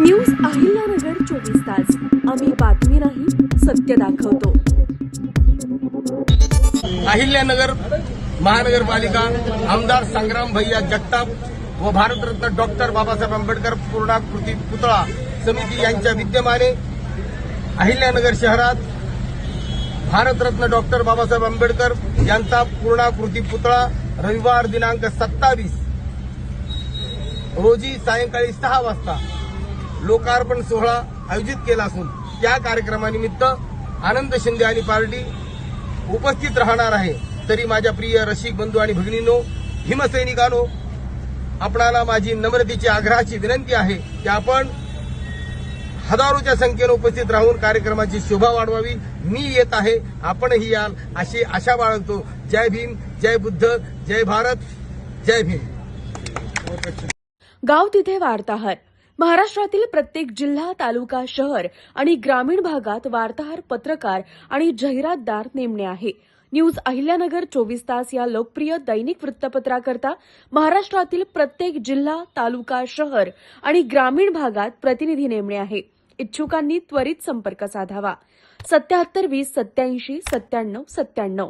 News Ahilyanagar चोवीस तास. आम्ही बातमी नाही सत्य दाखवतो. अहिल्यानगर महानगरपालिका आमदार संग्राम भैया जगताप व भारतरत्न डॉक्टर बाबासाहेब आंबेडकर पूर्णाकृती पुतळा समिती यांच्या विद्यमाने अहिल्यानगर शहरात भारतरत्न डॉक्टर बाबासाहेब आंबेडकर यांचा पूर्णाकृती पुतळा रविवार दिनांक सत्तावीस रोजी सायंकाळी सहा वाजता लोकार्पण सोहळा आयोजित केला असून त्या कार्यक्रमानिमित्त आनंद शिंदे आणि पार्टी उपस्थित राहणार आहे. तरी माझ्या प्रिय रसिक बंधू आणि भगिनींनो हिमसैनिकांनो आपणाला माझी नम्रतेची आग्रहाची विनंती आहे की आपण हजारोच्या संख्येनं उपस्थित राहून कार्यक्रमाची शोभा वाढवावी. मी येत आहे आपणही याल अशी आशा बाळगतो. जय भीम जय बुद्ध जय भारत जय भीम. गाव तिथे वार्ताहर. महाराष्ट्रातील प्रत्येक जिल्हा तालुका शहर आणि ग्रामीण भागात वार्ताहर पत्रकार आणि जाहिरातदार नेमणे आहे. न्यूज अहिल्यानगर चोवीस तास या लोकप्रिय दैनिक वृत्तपत्राकरता महाराष्ट्रातील प्रत्येक जिल्हा तालुका शहर आणि ग्रामीण भागात प्रतिनिधी नेमणे आहे. इच्छुकांनी त्वरित संपर्क साधावा. सत्याहत्तर वीस सत्याऐंशी सत्त्याण्णव सत्त्याण्णव.